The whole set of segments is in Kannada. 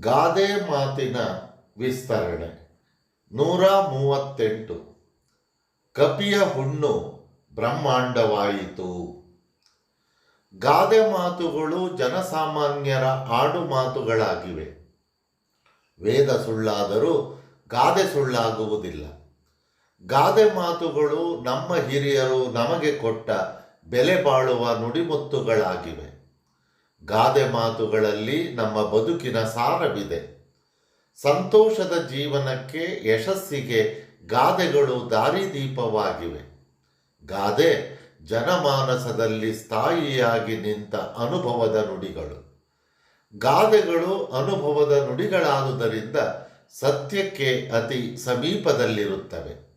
ಗಾದೆ ಮಾತಿನ ವಿಸ್ತರಣೆ. ನೂರ ಮೂವತ್ತೆಂಟು. ಕಪಿಯ ಹುಣ್ಣು ಬ್ರಹ್ಮಾಂಡವಾಯಿತು. ಗಾದೆ ಮಾತುಗಳು ಜನಸಾಮಾನ್ಯರ ಆಡು ಮಾತುಗಳಾಗಿವೆ. ವೇದ ಸುಳ್ಳಾದರೂ ಗಾದೆ ಸುಳ್ಳಾಗುವುದಿಲ್ಲ. ಗಾದೆ ಮಾತುಗಳು ನಮ್ಮ ಹಿರಿಯರು ನಮಗೆ ಕೊಟ್ಟ ಬೆಲೆ ಬಾಳುವ ನುಡಿಮುತ್ತುಗಳಾಗಿವೆ. ಗಾದೆ ಮಾತುಗಳಲ್ಲಿ ನಮ್ಮ ಬದುಕಿನ ಸಾರವಿದೆ. ಸಂತೋಷದ ಜೀವನಕ್ಕೆ ಯಶಸ್ಸಿಗೆ ಗಾದೆಗಳು ದಾರಿದೀಪವಾಗಿವೆ. ಗಾದೆ ಜನಮಾನಸದಲ್ಲಿ ಸ್ಥಾಯಿಯಾಗಿ ನಿಂತ ಅನುಭವದ ನುಡಿಗಳು. ಗಾದೆಗಳು ಅನುಭವದ ನುಡಿಗಳಾದುದರಿಂದ ಸತ್ಯಕ್ಕೆ ಅತಿ ಸಮೀಪದಲ್ಲಿರುತ್ತವೆ.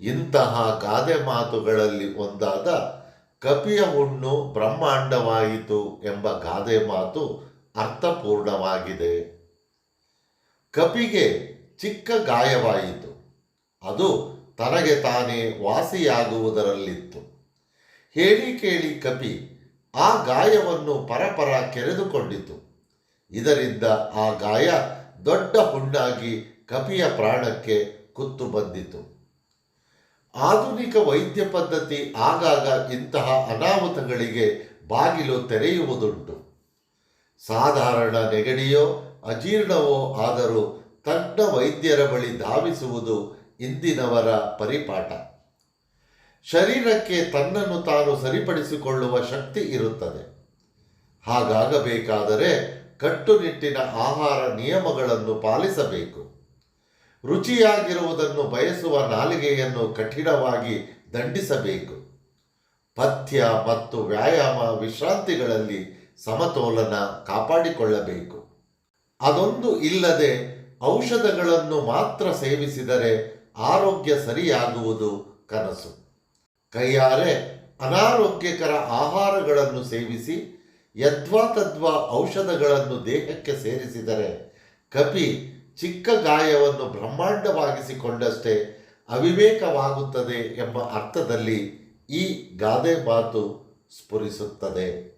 ಇಂತಹ ಗಾದೆ ಮಾತುಗಳಲ್ಲಿ ಒಂದಾದ ಕಪಿಯ ಹುಣ್ಣು ಬ್ರಹ್ಮಾಂಡವಾಯಿತು ಎಂಬ ಗಾದೆ ಮಾತು ಅರ್ಥಪೂರ್ಣವಾಗಿದೆ. ಕಪಿಗೆ ಚಿಕ್ಕ ಗಾಯವಾಯಿತು. ಅದು ತನಗೆ ತಾನೇ ವಾಸಿಯಾಗುವುದರಲ್ಲಿತ್ತು. ಹೇಳಿ ಕೇಳಿ ಕಪಿ, ಆ ಗಾಯವನ್ನು ಪರಪರ ಕೆರೆದುಕೊಂಡಿತು. ಇದರಿಂದ ಆ ಗಾಯ ದೊಡ್ಡ ಹುಣ್ಣಾಗಿ ಕಪಿಯ ಪ್ರಾಣಕ್ಕೆ ಕುತ್ತು ಬಂದಿತು. ಆಧುನಿಕ ವೈದ್ಯ ಪದ್ಧತಿ ಆಗಾಗ ಇಂತಹ ಅನಾಹುತಗಳಿಗೆ ಬಾಗಿಲು ತೆರೆಯುವುದುಂಟು. ಸಾಧಾರಣ ನೆಗಡಿಯೋ ಅಜೀರ್ಣವೋ ಆದರೂ ತಜ್ಞ ವೈದ್ಯರ ಬಳಿ ಧಾವಿಸುವುದು ಇಂದಿನವರ ಪರಿಪಾಠ. ಶರೀರಕ್ಕೆ ತನ್ನನ್ನು ತಾನು ಸರಿಪಡಿಸಿಕೊಳ್ಳುವ ಶಕ್ತಿ ಇರುತ್ತದೆ. ಹಾಗಾಗಬೇಕಾದರೆ ಕಟ್ಟುನಿಟ್ಟಿನ ಆಹಾರ ನಿಯಮಗಳನ್ನು ಪಾಲಿಸಬೇಕು. ರುಚಿಯಾಗಿರುವುದನ್ನು ಬಯಸುವ ನಾಲಿಗೆಯನ್ನು ಕಠಿಣವಾಗಿ ದಂಡಿಸಬೇಕು. ಪಥ್ಯ ಮತ್ತು ವ್ಯಾಯಾಮ ವಿಶ್ರಾಂತಿಗಳಲ್ಲಿ ಸಮತೋಲನ ಕಾಪಾಡಿಕೊಳ್ಳಬೇಕು. ಅದೊಂದು ಇಲ್ಲದೆ ಔಷಧಗಳನ್ನು ಮಾತ್ರ ಸೇವಿಸಿದರೆ ಆರೋಗ್ಯ ಸರಿಯಾಗುವುದು ಕನಸು. ಕೈಯಾರೆ ಅನಾರೋಗ್ಯಕರ ಆಹಾರಗಳನ್ನು ಸೇವಿಸಿ, ಯದ್ವಾತದ್ವಾ ಔಷಧಗಳನ್ನು ದೇಹಕ್ಕೆ ಸೇರಿಸಿದರೆ ಕಪಿ ಚಿಕ್ಕ ಗಾಯವನ್ನು ಬ್ರಹ್ಮಾಂಡವಾಗಿಸಿಕೊಂಡಷ್ಟೇ ಅವಿವೇಕವಾಗುತ್ತದೆ ಎಂಬ ಅರ್ಥದಲ್ಲಿ ಈ ಗಾದೆ ಮಾತು ಸ್ಫುರಿಸುತ್ತದೆ.